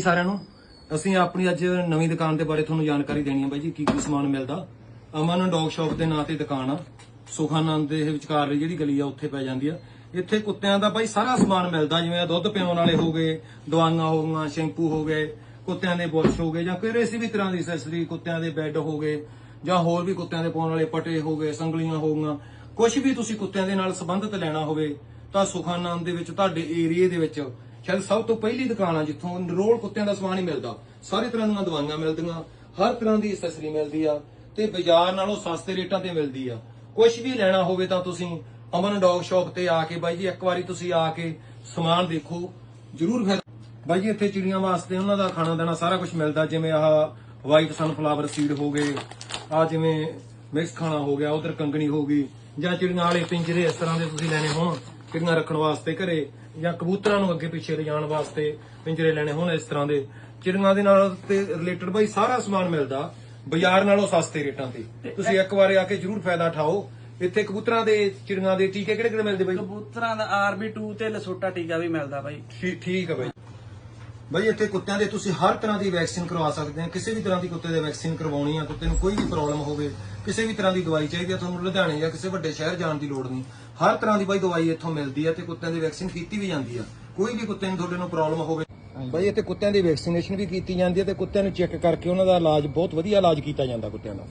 ਸਾਰਿਆਂ ਨੂੰ। ਅਸੀਂ ਆਪਣੀ ਅੱਜ ਨਵੀਂ ਦੁਕਾਨ ਦੇ ਬਾਰੇ ਤੁਹਾਨੂੰ ਜਾਣਕਾਰੀ ਦੇਣੀ ਹੈ ਬਾਈ ਜੀ, ਕੀ ਕੀ ਸਮਾਨ ਮਿਲਦਾ। ਅਮਨ ਡੌਗ ਸ਼ਾਪ ਦੇ ਨਾਂ ਤੇ ਦੁਕਾਨ ਆ। ਸੁਖਾਨੰਦ ਦੇ ਵਿਚਕਾਰ ਜਿਹੜੀ ਗਲੀ ਆ, ਉੱਥੇ ਪੈ ਜਾਂਦੀ ਆ। ਇੱਥੇ ਕੁੱਤਿਆਂ ਦਾ ਬਾਈ ਸਾਰਾ ਸਮਾਨ ਮਿਲਦਾ, ਜਿਵੇਂ ਦੁੱਧ ਪਿਆਉਣ ਵਾਲੇ ਹੋ ਗਏ, ਦਵਾਈਆਂ ਹੋ ਗਈਆਂ, ਸ਼ੈਂਪੂ ਹੋ ਗਏ, ਕੁੱਤਿਆਂ ਦੇ ਬੁਰਸ਼ ਹੋ ਗਏ, ਜਾਂ ਕਿਸੇ ਵੀ ਤਰ੍ਹਾਂ ਦੀ ਐਕਸੈਸਰੀ ਕੁੱਤਿਆਂ ਦੇ ਬੈੱਡ ਹੋ ਗਏ, ਜਾਂ ਹੋਰ ਵੀ ਕੁੱਤਿਆਂ ਦੇ ਪਾਉਣ ਵਾਲੇ ਪਟੇ ਹੋ ਗਏ, ਸੰਗਲੀਆਂ ਹੋ ਗਈਆਂ। ਕੁਝ ਵੀ ਤੁਸੀਂ ਕੁੱਤਿਆਂ ਦੇ ਨਾਲ ਸੰਬੰਧਿਤ ਲੈਣਾ ਹੋਵੇ, ਤਾਂ ਸੁਖਾਨੰਦ ਦੇ ਵਿੱਚ, ਤੁਹਾਡੇ ਏਰੀਏ ਦੇ ਵਿੱਚ ਸ਼ਾਇਦ ਸਭ ਤੋਂ ਪਹਿਲੀ ਦੁਕਾਨ ਆ ਜਿੱਥੋਂ ਨਿਰੋਲ ਕੁੱਤਿਆਂ ਦਾ ਸਮਾਨ ਹੀ ਮਿਲਦਾ। ਸਾਰੇ ਤਰ੍ਹਾਂ ਦੀਆਂ ਦਵਾਈਆਂ ਮਿਲਦੀਆਂ, ਹਰ ਤਰ੍ਹਾਂ ਦੀ ਐਕਸੈਸਰੀ ਮਿਲਦੀ ਆ ਤੇ ਬਾਜ਼ਾਰ ਨਾਲੋਂ ਸਸਤੇ ਰੇਟਾਂ ਤੇ ਮਿਲਦੀ ਆ। ਕੁਝ ਵੀ ਲੈਣਾ ਹੋਵੇ ਤਾਂ ਤੁਸੀਂ ਅਮਨ ਡੌਗ ਸ਼ਾਪ ਤੇ ਆ ਕੇ ਬਾਈ ਜੀ, ਇੱਕ ਵਾਰੀ ਤੁਸੀਂ ਆ ਕੇ ਸਮਾਨ ਦੇਖੋ, ਜਰੂਰ ਫਿਰ। ਬਾਈ ਜੀ, ਇੱਥੇ ਚਿੜੀਆਂ ਵਾਸਤੇ ਉਹਨਾਂ ਦਾ ਖਾਣਾ ਦੇਣਾ ਸਾਰਾ ਕੁਝ ਮਿਲਦਾ, ਜਿਵੇਂ ਆਹ ਵਾਈਟ ਸਨਫਲਾਵਰ ਸੀਡ ਹੋ ਗਏ ਆ ਜਿਵੇਂ ਮਿਕਸ ਖਾਣਾ ਹੋ ਗਿਆ, ਉਧਰ ਕੰਗਣੀ ਹੋ ਗਈ, ਜਾਂ ਚਿੜੀਆਂ ਵਾਲੇ ਪਿੰਜਰੇ ਇਸ ਤਰ੍ਹਾਂ ਦੇ ਤੁਸੀਂ ਲੈਣੇ ਹੋਣ। ਚਿੜੀਆਂ ਰੱਖਣ ਵਾਸਤੇ ਘਰੇ ਜਾਂ ਕਬੂਤਰਾਂ ਨੂੰ ਅੱਗੇ ਪਿੱਛੇ ਲਿਜਾਣ ਵਾਸਤੇ ਪਿੰਜਰੇ ਲੈਣੇ ਹੋਣ ਇਸ ਤਰ੍ਹਾਂ ਦੇ ਚਿੜੀਆਂ ਦੇ ਨਾਲ ਤੇ ਰਿਲੇਟਡ ਬਾਈ ਸਾਰਾ ਸਮਾਨ ਮਿਲਦਾ ਬਾਜ਼ਾਰ ਨਾਲੋਂ ਸਸਤੇ ਰੇਟਾਂ ਤੇ। ਤੁਸੀਂ ਇੱਕ ਵਾਰ ਆ ਕੇ ਜਰੂਰ ਫਾਇਦਾ ਉਠਾਓ। ਇੱਥੇ ਕਬੂਤਰਾਂ ਦੇ ਚਿੜੀਆਂ ਦੇ ਟੀਕੇ ਕਿਹੜੇ ਕਿਹੜੇ ਮਿਲਦੇ ਬਾਈ? ਕਬੂਤਰਾਂ ਦਾ ਆਰਬੀ2 ਤੇ ਲਸੋਟਾ ਟੀਕਾ ਵੀ ਮਿਲਦਾ ਬਾਈ। ਠੀਕ ਠੀਕ ਹੈ ਬਾਈ। ਬਾਈ ਇੱਥੇ ਕੁੱਤਿਆਂ ਦੇ ਤੁਸੀਂ ਹਰ ਤਰ੍ਹਾਂ ਦੀ ਵੈਕਸੀਨ ਕਰਵਾ ਸਕਦੇ ਆ ਕਿਸੇ ਵੀ ਤਰ੍ਹਾਂ ਦੀ ਕੁੱਤੇ ਦੇ ਵੈਕਸੀਨ ਕਰਵਾਉਣੀ ਆ ਕੁੱਤੇ ਨੂੰ ਕੋਈ ਵੀ ਪ੍ਰੋਬਲਮ ਹੋਵੇ ਕਿਸੇ ਵੀ ਤਰ੍ਹਾਂ ਦੀ ਦਵਾਈ ਚਾਹੀਦੀ ਆ ਤੁਹਾਨੂੰ ਲੁਧਿਆਣੇ ਜਾਂ ਕਿਸੇ ਵੱਡੇ ਸ਼ਹਿਰ ਜਾਣ ਦੀ ਲੋੜ ਨਹੀਂ। ਹਰ ਤਰ੍ਹਾਂ ਦੀ ਬਾਈ ਦਵਾਈ ਇੱਥੋਂ ਮਿਲਦੀ ਆ ਤੇ ਕੁੱਤਿਆਂ ਦੀ ਵੈਕਸੀਨ ਕੀਤੀ ਵੀ ਜਾਂਦੀ ਆ। ਕੋਈ ਵੀ ਕੁੱਤੇ ਨੂੰ ਤੁਹਾਡੇ ਨੂੰ ਪ੍ਰੋਬਲਮ ਹੋਵੇ। ਬਾਈ ਇੱਥੇ ਕੁੱਤਿਆਂ ਦੀ ਵੈਕਸੀਨੇਸ਼ਨ ਵੀ ਕੀਤੀ ਜਾਂਦੀ ਹੈ ਤੇ ਕੁੱਤਿਆਂ ਨੂੰ ਚੈੱਕ ਕਰਕੇ ਉਹਨਾਂ ਦਾ ਇਲਾਜ ਬਹੁਤ ਵਧੀਆ ਇਲਾਜ ਕੀਤਾ ਜਾਂਦਾ ਕੁੱਤਿਆਂ ਦਾ।